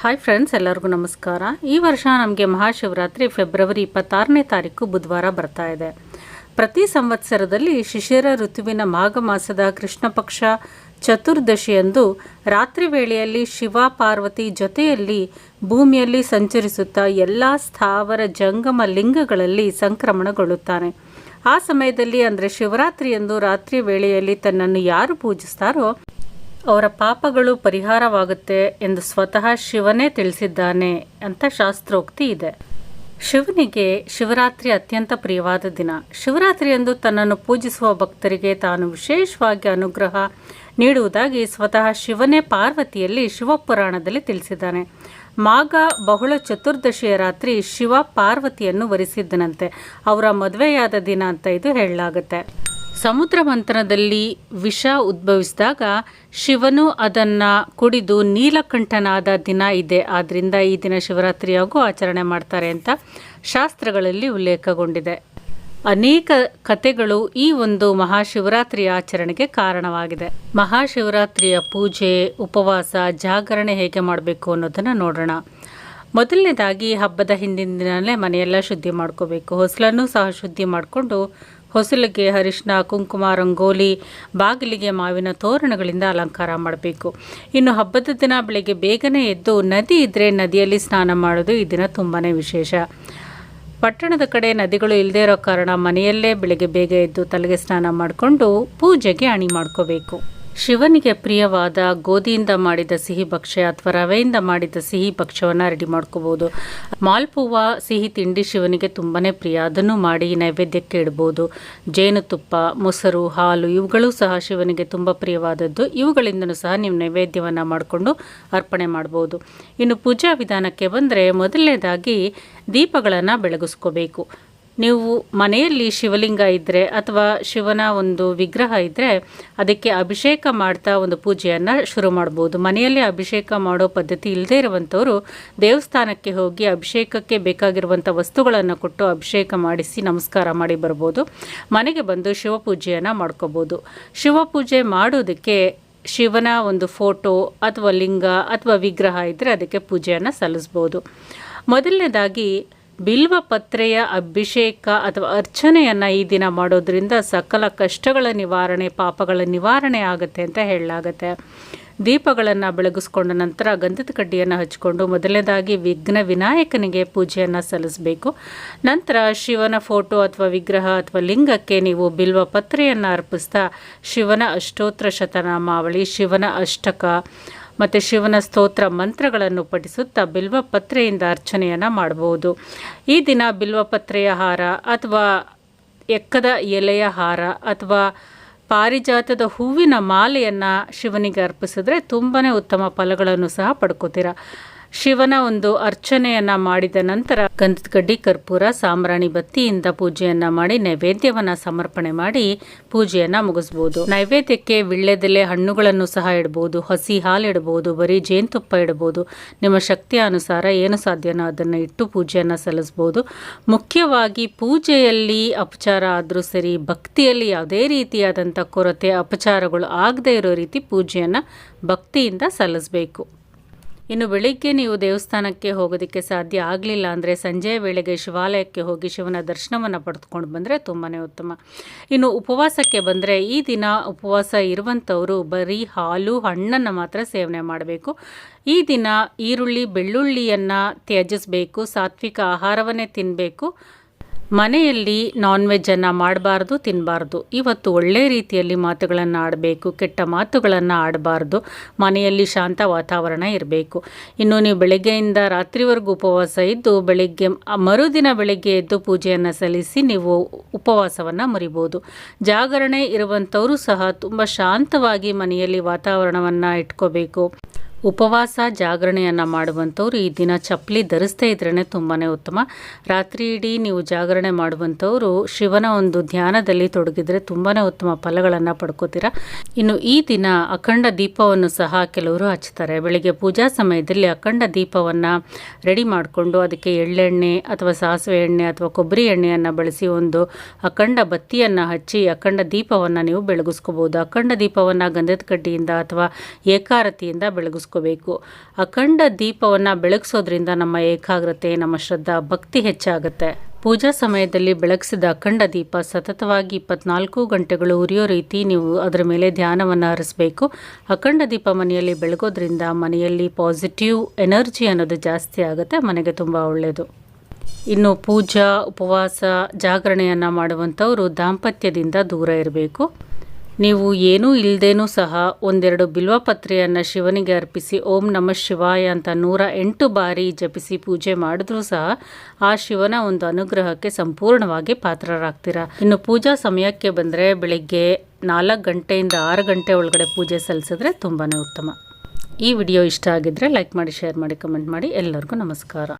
Hi friends ಎಲ್ಲರಿಗೂ ನಮಸ್ಕಾರ. ಈ ವರ್ಷ ನಮಗೆ ಮಹಾಶಿವರಾತ್ರಿ ಫೆಬ್ರವರಿ ಇಪ್ಪತ್ತಾರನೇ ತಾರೀಕು ಬುಧವಾರ ಬರ್ತಾ ಇದೆ. ಪ್ರತಿ ಸಂವತ್ಸರದಲ್ಲಿ ಶಿಶಿರ ಋತುವಿನ ಮಾಘ ಮಾಸದ ಕೃಷ್ಣ ಪಕ್ಷ ಚತುರ್ದಶಿಯಂದು ರಾತ್ರಿ ವೇಳೆಯಲ್ಲಿ ಶಿವ ಪಾರ್ವತಿ ಜೊತೆಯಲ್ಲಿ ಭೂಮಿಯಲ್ಲಿ ಸಂಚರಿಸುತ್ತಾ ಎಲ್ಲ ಸ್ಥಾವರ ಜಂಗಮ ಲಿಂಗಗಳಲ್ಲಿ ಸಂಕ್ರಮಣಗೊಳ್ಳುತ್ತಾನೆ. ಆ ಸಮಯದಲ್ಲಿ ಅಂದರೆ ಶಿವರಾತ್ರಿಯಂದು ರಾತ್ರಿ ವೇಳೆಯಲ್ಲಿ ತನ್ನನ್ನು ಯಾರು ಪೂಜಿಸ್ತಾರೋ ಅವರ ಪಾಪಗಳು ಪರಿಹಾರವಾಗುತ್ತೆ ಎಂದು ಸ್ವತಃ ಶಿವನೇ ತಿಳಿಸಿದ್ದಾನೆ ಅಂತ ಶಾಸ್ತ್ರೋಕ್ತಿ ಇದೆ. ಶಿವನಿಗೆ ಶಿವರಾತ್ರಿ ಅತ್ಯಂತ ಪ್ರಿಯವಾದ ದಿನ. ಶಿವರಾತ್ರಿಯಂದು ತನ್ನನ್ನು ಪೂಜಿಸುವ ಭಕ್ತರಿಗೆ ತಾನು ವಿಶೇಷವಾಗಿ ಅನುಗ್ರಹ ನೀಡುವುದಾಗಿ ಸ್ವತಃ ಶಿವನೇ ಪಾರ್ವತಿಯಲ್ಲಿ ಶಿವಪುರಾಣದಲ್ಲಿ ತಿಳಿಸಿದ್ದಾನೆ. ಮಾಘ ಬಹುಳ ಚತುರ್ದಶಿಯ ರಾತ್ರಿ ಶಿವ ಪಾರ್ವತಿಯನ್ನು ವರಿಸಿದ್ದನಂತೆ ಅವರ ಮದುವೆಯಾದ ದಿನ ಅಂತ ಇದು ಹೇಳಲಾಗುತ್ತೆ. ಸಮುದ್ರ ಮಂಥನದಲ್ಲಿ ವಿಷ ಉದ್ಭವಿಸಿದಾಗ ಶಿವನು ಅದನ್ನು ಕುಡಿದು ನೀಲಕಂಠನಾದ ದಿನ ಇದೆ. ಆದ್ದರಿಂದ ಈ ದಿನ ಶಿವರಾತ್ರಿಯಾಗೂ ಆಚರಣೆ ಮಾಡ್ತಾರೆ ಅಂತ ಶಾಸ್ತ್ರಗಳಲ್ಲಿ ಉಲ್ಲೇಖಗೊಂಡಿದೆ. ಅನೇಕ ಕಥೆಗಳು ಈ ಒಂದು ಮಹಾಶಿವರಾತ್ರಿ ಆಚರಣೆಗೆ ಕಾರಣವಾಗಿದೆ. ಮಹಾಶಿವರಾತ್ರಿಯ ಪೂಜೆ, ಉಪವಾಸ, ಜಾಗರಣೆ ಹೇಗೆ ಮಾಡಬೇಕು ಅನ್ನೋದನ್ನು ನೋಡೋಣ. ಮೊದಲನೇದಾಗಿ ಹಬ್ಬದ ಹಿಂದಿನ ದಿನವೇ ಮನೆಯೆಲ್ಲ ಶುದ್ಧಿ ಮಾಡ್ಕೋಬೇಕು. ಹೊಸಲನ್ನು ಸಹ ಶುದ್ಧಿ ಮಾಡಿಕೊಂಡು ಹೊಸಲಿಗೆ ಅರಿಶಿನ ಕುಂಕುಮ, ರಂಗೋಲಿ, ಬಾಗಿಲಿಗೆ ಮಾವಿನ ತೋರಣಗಳಿಂದ ಅಲಂಕಾರ ಮಾಡಬೇಕು. ಇನ್ನು ಹಬ್ಬದ ದಿನ ಬೆಳಗ್ಗೆ ಬೇಗನೆ ಎದ್ದು ನದಿ ಇದ್ದರೆ ನದಿಯಲ್ಲಿ ಸ್ನಾನ ಮಾಡೋದು ಈ ದಿನ ತುಂಬಾ ವಿಶೇಷ. ಪಟ್ಟಣದ ಕಡೆ ನದಿಗಳು ಇಲ್ಲದೇ ಇರೋ ಕಾರಣ ಮನೆಯಲ್ಲೇ ಬೆಳಗ್ಗೆ ಬೇಗ ಎದ್ದು ತಲೆಗೆ ಸ್ನಾನ ಮಾಡಿಕೊಂಡು ಪೂಜೆಗೆ ಅಣಿ ಮಾಡ್ಕೋಬೇಕು. ಶಿವನಿಗೆ ಪ್ರಿಯವಾದ ಗೋಧಿಯಿಂದ ಮಾಡಿದ ಸಿಹಿ ಭಕ್ಷ್ಯ ಅಥವಾ ರವೆಯಿಂದ ಮಾಡಿದ ಸಿಹಿ ಭಕ್ಷ್ಯವನ್ನು ರೆಡಿ ಮಾಡ್ಕೋಬೋದು. ಮಾಲ್ಪುವ ಸಿಹಿ ತಿಂಡಿ ಶಿವನಿಗೆ ತುಂಬಾ ಪ್ರಿಯ. ಅದನ್ನು ಮಾಡಿ ನೈವೇದ್ಯಕ್ಕೆ ಇಡ್ಬೋದು. ಜೇನುತುಪ್ಪ, ಮೊಸರು, ಹಾಲು ಇವುಗಳು ಸಹ ಶಿವನಿಗೆ ತುಂಬ ಪ್ರಿಯವಾದದ್ದು. ಇವುಗಳಿಂದನೂ ಸಹ ನೀವು ನೈವೇದ್ಯವನ್ನು ಮಾಡಿಕೊಂಡು ಅರ್ಪಣೆ ಮಾಡ್ಬೋದು. ಇನ್ನು ಪೂಜಾ ವಿಧಾನಕ್ಕೆ ಬಂದರೆ ಮೊದಲನೇದಾಗಿ ದೀಪಗಳನ್ನು ಬೆಳಗಿಸ್ಕೋಬೇಕು. ನೀವು ಮನೆಯಲ್ಲಿ ಶಿವಲಿಂಗ ಇದ್ದರೆ ಅಥವಾ ಶಿವನ ಒಂದು ವಿಗ್ರಹ ಇದ್ದರೆ ಅದಕ್ಕೆ ಅಭಿಷೇಕ ಮಾಡ್ತಾ ಒಂದು ಪೂಜೆಯನ್ನು ಶುರು ಮಾಡ್ಬೋದು. ಮನೆಯಲ್ಲಿ ಅಭಿಷೇಕ ಮಾಡೋ ಪದ್ಧತಿ ಇಲ್ಲದೇ ಇರುವಂಥವರು ದೇವಸ್ಥಾನಕ್ಕೆ ಹೋಗಿ ಅಭಿಷೇಕಕ್ಕೆ ಬೇಕಾಗಿರುವಂಥ ವಸ್ತುಗಳನ್ನು ಕೊಟ್ಟು ಅಭಿಷೇಕ ಮಾಡಿಸಿ ನಮಸ್ಕಾರ ಮಾಡಿ ಬರ್ಬೋದು. ಮನೆಗೆ ಬಂದು ಶಿವಪೂಜೆಯನ್ನು ಮಾಡ್ಕೋಬೋದು. ಶಿವಪೂಜೆ ಮಾಡೋದಕ್ಕೆ ಶಿವನ ಒಂದು ಫೋಟೋ ಅಥವಾ ಲಿಂಗ ಅಥವಾ ವಿಗ್ರಹ ಇದ್ದರೆ ಅದಕ್ಕೆ ಪೂಜೆಯನ್ನು ಸಲ್ಲಿಸ್ಬೋದು. ಮೊದಲನೇದಾಗಿ ಬಿಲ್ವ ಪತ್ರೆಯ ಅಭಿಷೇಕ ಅಥವಾ ಅರ್ಚನೆಯನ್ನು ಈ ದಿನ ಮಾಡೋದ್ರಿಂದ ಸಕಲ ಕಷ್ಟಗಳ ನಿವಾರಣೆ, ಪಾಪಗಳ ನಿವಾರಣೆ ಆಗುತ್ತೆ ಅಂತ ಹೇಳಲಾಗತ್ತೆ. ದೀಪಗಳನ್ನು ಬೆಳಗಿಸ್ಕೊಂಡ ನಂತರ ಗಂಧದ ಕಡ್ಡಿಯನ್ನು ಹಚ್ಕೊಂಡು ಮೊದಲನೇದಾಗಿ ವಿಘ್ನ ವಿನಾಯಕನಿಗೆ ಪೂಜೆಯನ್ನು ಸಲ್ಲಿಸಬೇಕು. ನಂತರ ಶಿವನ ಫೋಟೋ ಅಥವಾ ವಿಗ್ರಹ ಅಥವಾ ಲಿಂಗಕ್ಕೆ ನೀವು ಬಿಲ್ವ ಪತ್ರೆಯನ್ನು ಅರ್ಪಿಸ್ತಾ ಶಿವನ ಅಷ್ಟೋತ್ರ ಶತನಾಮಾವಳಿ, ಶಿವನ ಅಷ್ಟಕ ಮತ್ತು ಶಿವನ ಸ್ತೋತ್ರ ಮಂತ್ರಗಳನ್ನು ಪಠಿಸುತ್ತಾ ಬಿಲ್ವಪತ್ರೆಯಿಂದ ಅರ್ಚನೆಯನ್ನು ಮಾಡಬಹುದು ಈ ದಿನ ಬಿಲ್ವಪತ್ರೆಯ ಹಾರ ಅಥವಾ ಎಕ್ಕದ ಎಲೆಯ ಹಾರ ಅಥವಾ ಪಾರಿಜಾತದ ಹೂವಿನ ಮಾಲೆಯನ್ನು ಶಿವನಿಗೆ ಅರ್ಪಿಸಿದ್ರೆ ತುಂಬಾ ಉತ್ತಮ ಫಲಗಳನ್ನು ಸಹ ಪಡ್ಕೋತೀರ. ಶಿವನ ಒಂದು ಅರ್ಚನೆಯನ್ನು ಮಾಡಿದ ನಂತರ ಗಂಧದಗಡ್ಡಿ, ಕರ್ಪೂರ, ಸಾಂಬ್ರಾಣಿ ಬತ್ತಿಯಿಂದ ಪೂಜೆಯನ್ನು ಮಾಡಿ ನೈವೇದ್ಯವನ್ನು ಸಮರ್ಪಣೆ ಮಾಡಿ ಪೂಜೆಯನ್ನು ಮುಗಿಸ್ಬೋದು. ನೈವೇದ್ಯಕ್ಕೆ ವಿಳ್ಳೆದೆಲೆ ಹಣ್ಣುಗಳನ್ನು ಸಹ ಇಡ್ಬೋದು, ಹಸಿ ಹಾಲು ಇಡ್ಬೋದು, ಬರೀ ಜೇನುತುಪ್ಪ ಇಡ್ಬೋದು. ನಿಮ್ಮ ಶಕ್ತಿಯ ಅನುಸಾರ ಏನು ಸಾಧ್ಯನೋ ಅದನ್ನು ಇಟ್ಟು ಪೂಜೆಯನ್ನು ಸಲ್ಲಿಸ್ಬೋದು. ಮುಖ್ಯವಾಗಿ ಪೂಜೆಯಲ್ಲಿ ಅಪಚಾರ ಆದರೂ ಸರಿ, ಭಕ್ತಿಯಲ್ಲಿ ಯಾವುದೇ ರೀತಿಯಾದಂಥ ಕೊರತೆ, ಅಪಚಾರಗಳು ಆಗದೇ ಇರೋ ರೀತಿ ಪೂಜೆಯನ್ನು ಭಕ್ತಿಯಿಂದ ಸಲ್ಲಿಸಬೇಕು. ಇನ್ನು ಬೆಳಿಗ್ಗೆ ನೀವು ದೇವಸ್ಥಾನಕ್ಕೆ ಹೋಗೋದಕ್ಕೆ ಸಾಧ್ಯ ಆಗಲಿಲ್ಲ ಅಂದರೆ ಸಂಜೆಯ ವೇಳೆಗೆ ಶಿವಾಲಯಕ್ಕೆ ಹೋಗಿ ಶಿವನ ದರ್ಶನವನ್ನು ಪಡೆದುಕೊಂಡು ಬಂದರೆ ತುಂಬಾ ಉತ್ತಮ. ಇನ್ನು ಉಪವಾಸಕ್ಕೆ ಬಂದರೆ ಈ ದಿನ ಉಪವಾಸ ಇರುವಂಥವರು ಬರೀ ಹಾಲು, ಹಣ್ಣನ್ನು ಮಾತ್ರ ಸೇವನೆ ಮಾಡಬೇಕು. ಈ ದಿನ ಈರುಳ್ಳಿ, ಬೆಳ್ಳುಳ್ಳಿಯನ್ನು ತ್ಯಜಿಸಬೇಕು, ಸಾತ್ವಿಕ ಆಹಾರವನ್ನೇ ತಿನ್ನಬೇಕು ಮನೆಯಲ್ಲಿ ನಾನ್ ವೆಜ್ಜನ್ನು ಮಾಡಬಾರ್ದು ತಿನ್ನಬಾರ್ದು ಇವತ್ತು ಒಳ್ಳೆ ರೀತಿಯಲ್ಲಿ ಮಾತುಗಳನ್ನು ಆಡಬೇಕು, ಕೆಟ್ಟ ಮಾತುಗಳನ್ನು ಆಡಬಾರ್ದು. ಮನೆಯಲ್ಲಿ ಶಾಂತ ವಾತಾವರಣ ಇರಬೇಕು. ಇನ್ನು ನೀವು ಬೆಳಗ್ಗೆಯಿಂದ ರಾತ್ರಿವರೆಗೂ ಉಪವಾಸ ಇದ್ದು, ಬೆಳಗ್ಗೆ, ಮರುದಿನ ಬೆಳಗ್ಗೆ ಎದ್ದು ಪೂಜೆಯನ್ನು ಸಲ್ಲಿಸಿ ನೀವು ಉಪವಾಸವನ್ನು ಮುರಿಬೋದು. ಜಾಗರಣೆ ಇರುವಂಥವರು ಸಹ ತುಂಬ ಶಾಂತವಾಗಿ ಮನೆಯಲ್ಲಿ ವಾತಾವರಣವನ್ನು ಇಟ್ಕೋಬೇಕು. ಉಪವಾಸ ಜಾಗರಣೆಯನ್ನು ಮಾಡುವಂಥವ್ರು ಈ ದಿನ ಚಪ್ಪಲಿ ಧರಿಸ್ತಾ ಇದ್ರೇ ತುಂಬಾ ಉತ್ತಮ. ರಾತ್ರಿ ಇಡೀ ನೀವು ಜಾಗರಣೆ ಮಾಡುವಂಥವ್ರು ಶಿವನ ಒಂದು ಧ್ಯಾನದಲ್ಲಿ ತೊಡಗಿದ್ರೆ ತುಂಬಾ ಉತ್ತಮ ಫಲಗಳನ್ನು ಪಡ್ಕೋತೀರ. ಇನ್ನು ಈ ದಿನ ಅಖಂಡ ದೀಪವನ್ನು ಸಹ ಕೆಲವರು ಹಚ್ತಾರೆ ಬೆಳಿಗ್ಗೆ ಪೂಜಾ ಸಮಯದಲ್ಲಿ ಅಖಂಡ ದೀಪವನ್ನು ರೆಡಿ ಮಾಡಿಕೊಂಡು ಅದಕ್ಕೆ ಎಳ್ಳೆಣ್ಣೆ ಅಥವಾ ಸಾಸಿವೆ ಎಣ್ಣೆ ಅಥವಾ ಕೊಬ್ಬರಿ ಎಣ್ಣೆಯನ್ನು ಬಳಸಿ ಒಂದು ಅಖಂಡ ಬತ್ತಿಯನ್ನು ಹಚ್ಚಿ ಅಖಂಡ ದೀಪವನ್ನು ನೀವು ಬೆಳಗಿಸ್ಕೋಬೋದು ಅಖಂಡ ದೀಪವನ್ನು ಗಂಧದ ಕಡ್ಡಿಯಿಂದ ಅಥವಾ ಏಕಾರತಿಯಿಂದ ಬೆಳಗಿಸ್ಕೋಬೋದು ಬೆಳೆಸ್ಕೋಬೇಕು ಅಖಂಡ ದೀಪವನ್ನು ಬೆಳಗಿಸೋದ್ರಿಂದ ನಮ್ಮ ಏಕಾಗ್ರತೆ, ನಮ್ಮ ಶ್ರದ್ಧಾ ಭಕ್ತಿ ಹೆಚ್ಚಾಗುತ್ತೆ. ಪೂಜಾ ಸಮಯದಲ್ಲಿ ಬೆಳಗಿಸಿದ ಅಖಂಡ ದೀಪ ಸತತವಾಗಿ ಇಪ್ಪತ್ನಾಲ್ಕು ಗಂಟೆಗಳು ಉರಿಯೋ ರೀತಿ ನೀವು ಅದರ ಮೇಲೆ ಧ್ಯಾನವನ್ನು ಹರಿಸ್ಬೇಕು. ಅಖಂಡ ದೀಪ ಮನೆಯಲ್ಲಿ ಬೆಳಗೋದ್ರಿಂದ ಮನೆಯಲ್ಲಿ ಪಾಸಿಟಿವ್ ಎನರ್ಜಿ ಅನ್ನೋದು ಜಾಸ್ತಿ ಆಗುತ್ತೆ, ಮನೆಗೆ ತುಂಬ ಒಳ್ಳೆಯದು ಇನ್ನು ಪೂಜಾ, ಉಪವಾಸ, ಜಾಗರಣೆಯನ್ನು ಮಾಡುವಂಥವರು ದಾಂಪತ್ಯದಿಂದ ದೂರ ಇರಬೇಕು. ನೀವು ಏನೂ ಇಲ್ಲದೇನೂ ಸಹ ಒಂದೆರಡು ಬಿಲ್ವಪತ್ರೆಯನ್ನು ಶಿವನಿಗೆ ಅರ್ಪಿಸಿ ಓಂ ನಮಃ ಶಿವಾಯ ಅಂತ ನೂರ ಎಂಟು ಬಾರಿ ಜಪಿಸಿ ಪೂಜೆ ಮಾಡಿದ್ರೂ ಸಹ ಆ ಶಿವನ ಒಂದು ಅನುಗ್ರಹಕ್ಕೆ ಸಂಪೂರ್ಣವಾಗಿ ಪಾತ್ರರಾಗ್ತೀರಾ. ಇನ್ನು ಪೂಜಾ ಸಮಯಕ್ಕೆ ಬಂದರೆ ಬೆಳಿಗ್ಗೆ ನಾಲ್ಕು ಗಂಟೆಯಿಂದ ಆರು ಗಂಟೆ ಒಳಗಡೆ ಪೂಜೆ ಸಲ್ಲಿಸಿದ್ರೆ ತುಂಬಾ ಉತ್ತಮ. ಈ ವಿಡಿಯೋ ಇಷ್ಟ ಆಗಿದ್ದರೆ ಲೈಕ್ ಮಾಡಿ, ಶೇರ್ ಮಾಡಿ, ಕಮೆಂಟ್ ಮಾಡಿ. ಎಲ್ಲರಿಗೂ ನಮಸ್ಕಾರ.